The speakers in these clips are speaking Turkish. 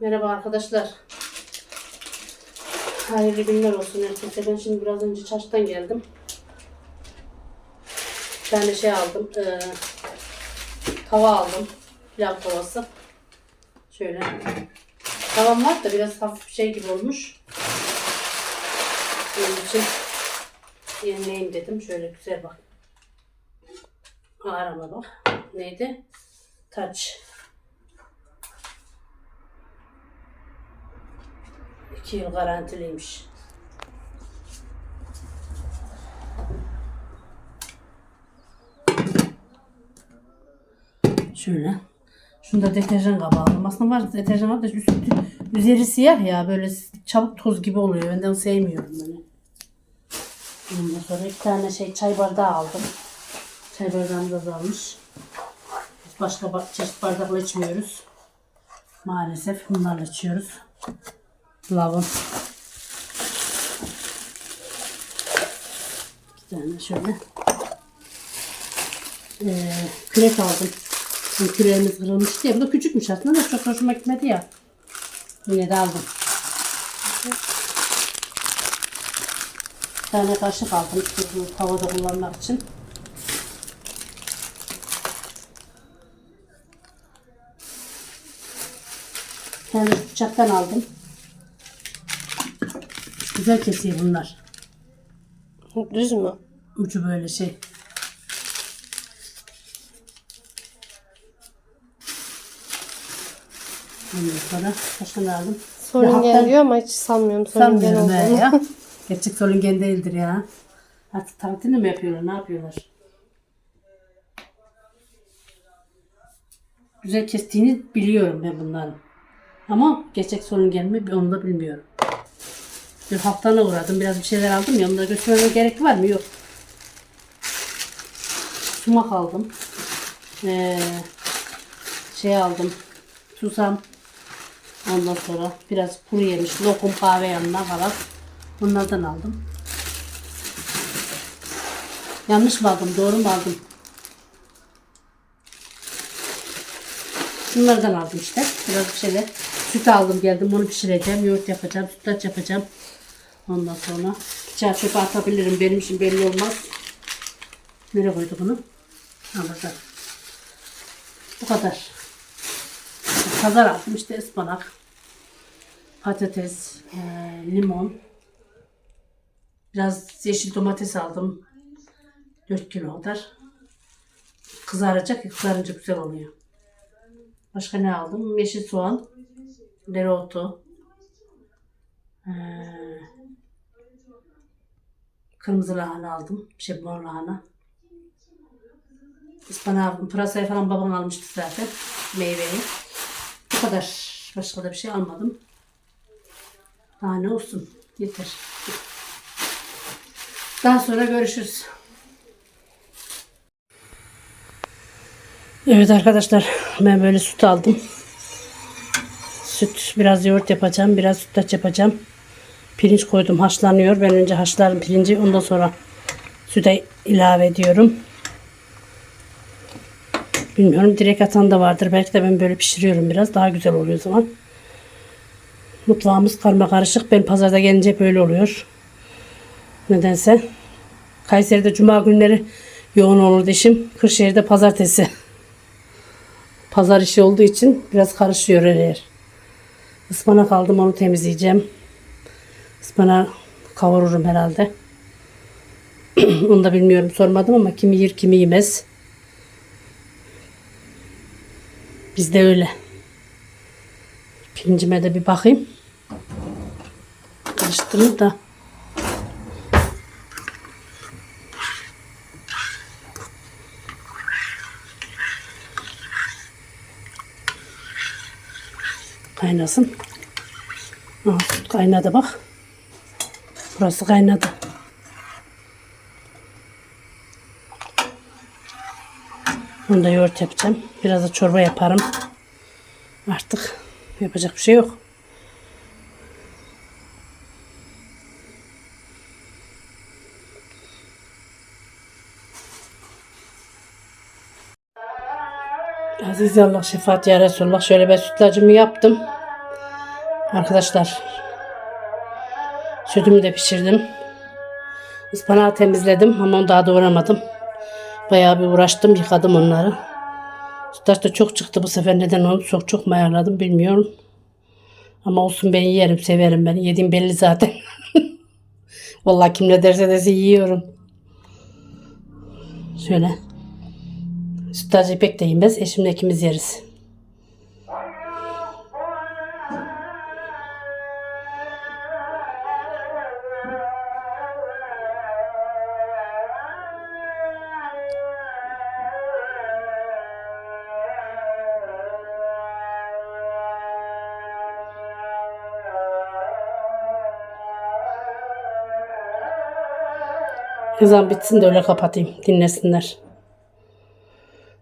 Merhaba arkadaşlar. Hayırlı günler olsun herkese. Ben şimdi biraz önce çarşıdan geldim. Bir tane şey aldım. eee, tava aldım. Pilav tavası. Şöyle. Tavam var da biraz hafif şey gibi olmuş. Onun için yenileyim dedim. Şöyle güzel bak. Arama bak. Neydi? Taç. İki yıl garantiliymiş. Şöyle. Şunda deterjan kabı aldım. Aslında var deterjan var da üstü, üzeri siyah ya böyle çabuk toz gibi oluyor. Ben de onu sevmiyorum böyle. Ondan sonra iki tane şey çay bardağı aldım. Çay bardağımız azalmış. Biz başka ba- çeşit bardakla içmiyoruz. Maalesef bunlarla içiyoruz. Lavın. İki tane şöyle. Ee, kürek aldım. Şimdi küreğimiz kırılmıştı ya. Bu da küçükmüş aslında da çok hoşuma gitmedi ya. Yine de aldım. Bir tane kaşık aldım. işte bu tavada kullanmak için. Bir tane bıçaktan aldım. Güzel kesiyor bunlar. Düz mü? Ucu böyle şey. Ondan sonra kaşını aldım. Sorun Ya, geliyor ama hiç sanmıyorum sorun gel Sanmıyorum he olduğunu. ya. Gerçek solingen değildir ya. Artık tatilini mi yapıyorlar? Ne yapıyorlar? Güzel kestiğini biliyorum ben bunların. Ama gerçek solingen mi onu da bilmiyorum. Bir haftana uğradım. Biraz bir şeyler aldım ya. Onları göstermeme gerek var mı? Yok. Sumak aldım. Ee, şey aldım. Susam. Ondan sonra biraz kuru yemiş, lokum kahve yanına falan. Bunlardan aldım. Yanlış mı aldım, doğru mu aldım? Bunlardan aldım işte. Biraz bir şeyler. Süt aldım geldim onu pişireceğim. Yoğurt yapacağım, sütlaç yapacağım. Ondan sonra bıçağı çöpe atabilirim. Benim için belli olmaz. Nereye koydu bunu? Ha burada. Bu kadar. Pazar aldım işte ıspanak, patates, eee, limon. Biraz yeşil domates aldım. 4 kilo kadar. Kızaracak kızarınca güzel oluyor. Başka ne aldım? Yeşil soğan, dereotu, eee, kırmızı lahana aldım. Şey mor lahana. Ispanağı aldım. Pırasayı falan babam almıştı zaten. Meyveyi. Bu kadar. Başka da bir şey almadım. Daha ne olsun. Yeter. Daha sonra görüşürüz. Evet arkadaşlar ben böyle süt aldım. Süt biraz yoğurt yapacağım. Biraz sütlaç yapacağım. Pirinç koydum haşlanıyor. Ben önce haşlarım pirinci. Ondan sonra süte ilave ediyorum. Bilmiyorum direkt atan da vardır. Belki de ben böyle pişiriyorum biraz. Daha güzel oluyor o zaman. Mutfağımız karma karışık. Ben pazarda gelince böyle oluyor. Nedense. Kayseri'de cuma günleri yoğun olur işim. Kırşehir'de pazartesi. Pazar işi olduğu için biraz karışıyor her yer. Ispanak aldım onu temizleyeceğim. Ispanağı kavururum herhalde. onu da bilmiyorum sormadım ama kimi yer kimi yemez. Bizde öyle. Pirincime de bir bakayım. Karıştırayım da. Kaynasın. Süt kaynadı bak. Burası kaynadı. Bunu da yoğurt yapacağım. Biraz da çorba yaparım. Artık yapacak bir şey yok. Aziz Allah şefaat ya Resulullah. Şöyle ben sütlacımı yaptım. Arkadaşlar sütümü de pişirdim. Ispanağı temizledim ama onu daha doğramadım. Bayağı bir uğraştım yıkadım onları. Sütaş da çok çıktı bu sefer neden oldu çok çok mu ayarladım bilmiyorum. Ama olsun ben yerim severim ben. Yediğim belli zaten. Vallahi kim ne derse dese yiyorum. Şöyle. Sütaş İpek de yemez. Eşimle ikimiz yeriz. Ezan bitsin de öyle kapatayım. Dinlesinler.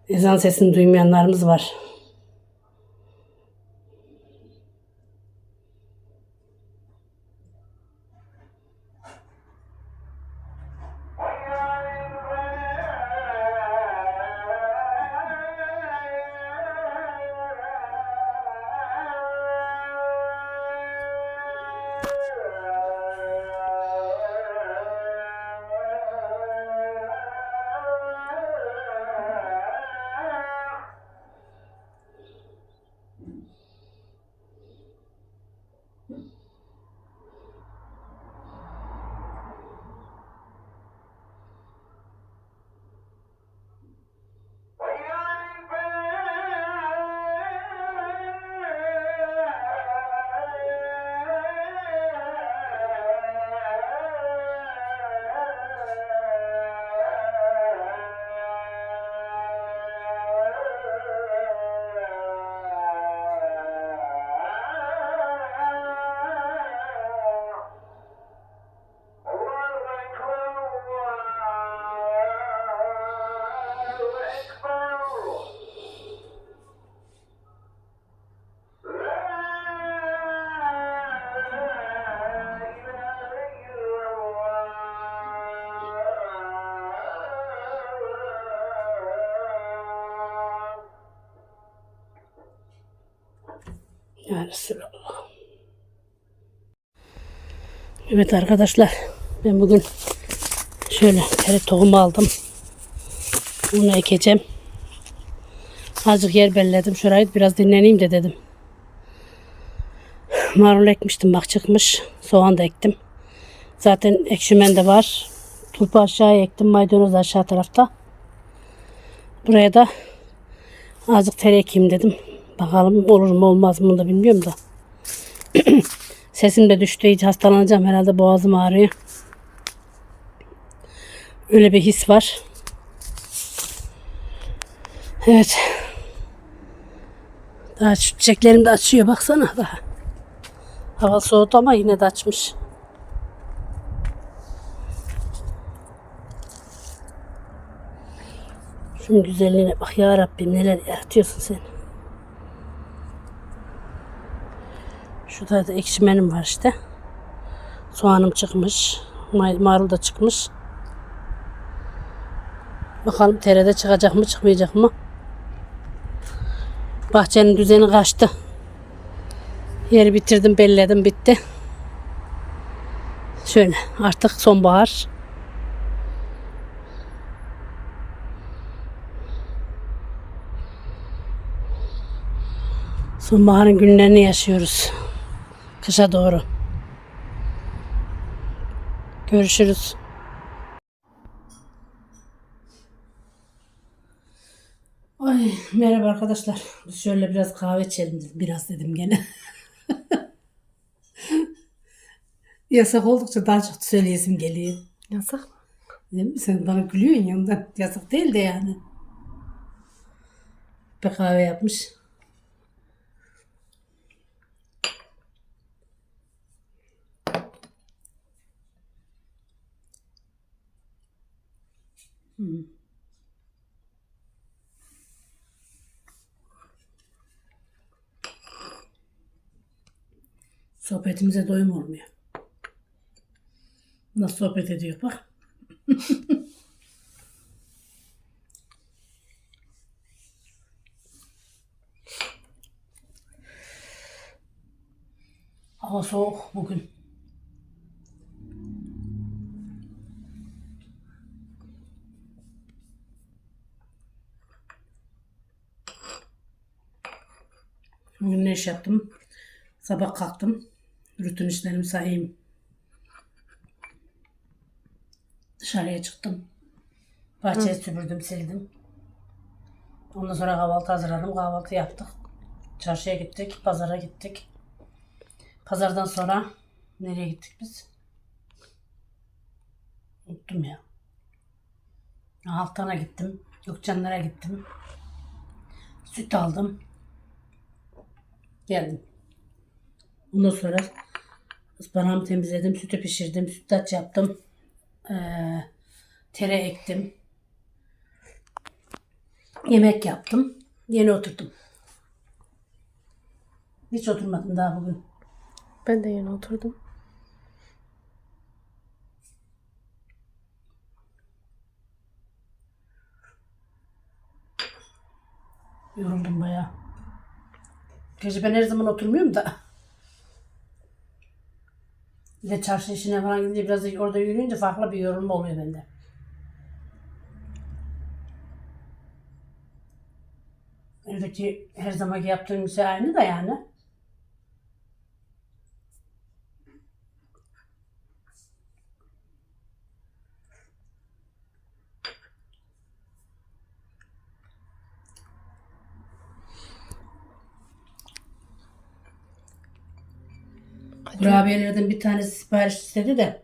Ezan sesini duymayanlarımız var. Resulallah. Evet arkadaşlar. Ben bugün şöyle tere tohumu aldım. Bunu ekeceğim. Azıcık yer belledim. Şurayı biraz dinleneyim de dedim. Marul ekmiştim bak çıkmış. Soğan da ektim. Zaten ekşimen de var. Turpu aşağıya ektim. Maydanoz aşağı tarafta. Buraya da azıcık tere ekeyim dedim. Bakalım olur mu olmaz mı da bilmiyorum da. Sesim de düştü. iyice hastalanacağım herhalde. Boğazım ağrıyor. Öyle bir his var. Evet. Daha çiçeklerim de açıyor. Baksana daha. Hava soğudu ama yine de açmış. Şunun güzelliğine bak ya Rabbim neler yaratıyorsun sen. Şurada da ekşimenim var işte. Soğanım çıkmış. Marul da çıkmış. Bakalım terede çıkacak mı çıkmayacak mı? Bahçenin düzeni kaçtı. Yeri bitirdim belledim bitti. Şöyle artık sonbahar. Sonbaharın günlerini yaşıyoruz. Kışa doğru. Görüşürüz. Ay, merhaba arkadaşlar. Şöyle biraz kahve içelim. Biraz dedim gene. Yasak oldukça daha çok söyleyesim geliyor. Yasak mı? Değil mi? Sen bana gülüyorsun yanından. Yasak değil de yani. Bir kahve yapmış. Sohbetimize doyum olmuyor. Nasıl sohbet ediyor bak. Hava soğuk bugün. Bugün ne iş yaptım? Sabah kalktım. Rutin işlerimi sayayım. Dışarıya çıktım. Bahçeyi süpürdüm, sildim. Ondan sonra kahvaltı hazırladım. Kahvaltı yaptık. Çarşıya gittik, pazara gittik. Pazardan sonra nereye gittik biz? Unuttum ya. Haltan'a gittim. Gökçenlere gittim. Süt aldım. Geldim. Ondan sonra ıspanağımı temizledim. Sütü pişirdim. Sütlaç yaptım. Ee, tere ektim. Yemek yaptım. Yeni oturdum. Hiç oturmadım daha bugün. Ben de yeni oturdum. Yoruldum bayağı. Gerçi ben her zaman oturmuyorum da. Bir de çarşı işine falan gidince biraz da orada yürüyünce farklı bir yorulma oluyor bende. Evdeki her zamanki yaptığım şey aynı da yani. Kurabiyelerden bir tanesi sipariş istedi de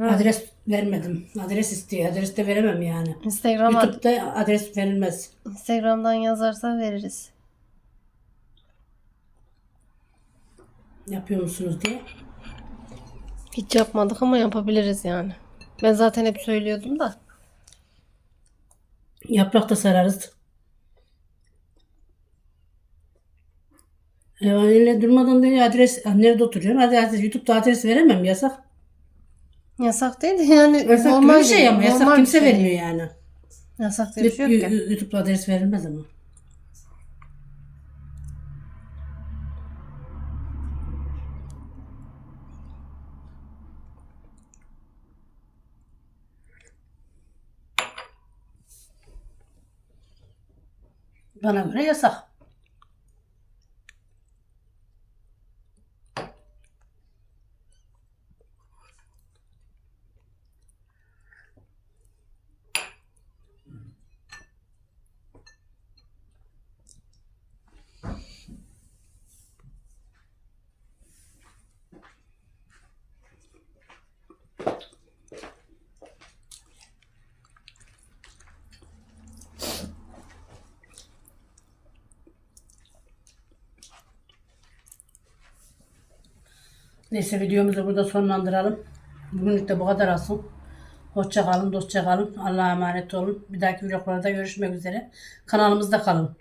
adres vermedim. Adres istiyor. Adres de veremem yani. Instagram'a, YouTube'da adres verilmez. Instagram'dan yazarsa veririz. Yapıyor musunuz diye. Hiç yapmadık ama yapabiliriz yani. Ben zaten hep söylüyordum da. Yaprak da sararız. Yani öyle durmadan diyor adres nerede oturuyorsun? Hadi adres, YouTube'da adres veremem yasak. Yasak değil de yani Yasak normal bir şey ama yasak normal kimse şey. vermiyor yani. Yasak diye bir şey yok ki. YouTube'da adres verilmez ama. Bana göre yasak. Neyse videomuzu burada sonlandıralım. Bugünlük de bu kadar olsun. Hoşça kalın, dostça. Allah'a emanet olun. Bir dahaki vloglarda görüşmek üzere. Kanalımızda kalın.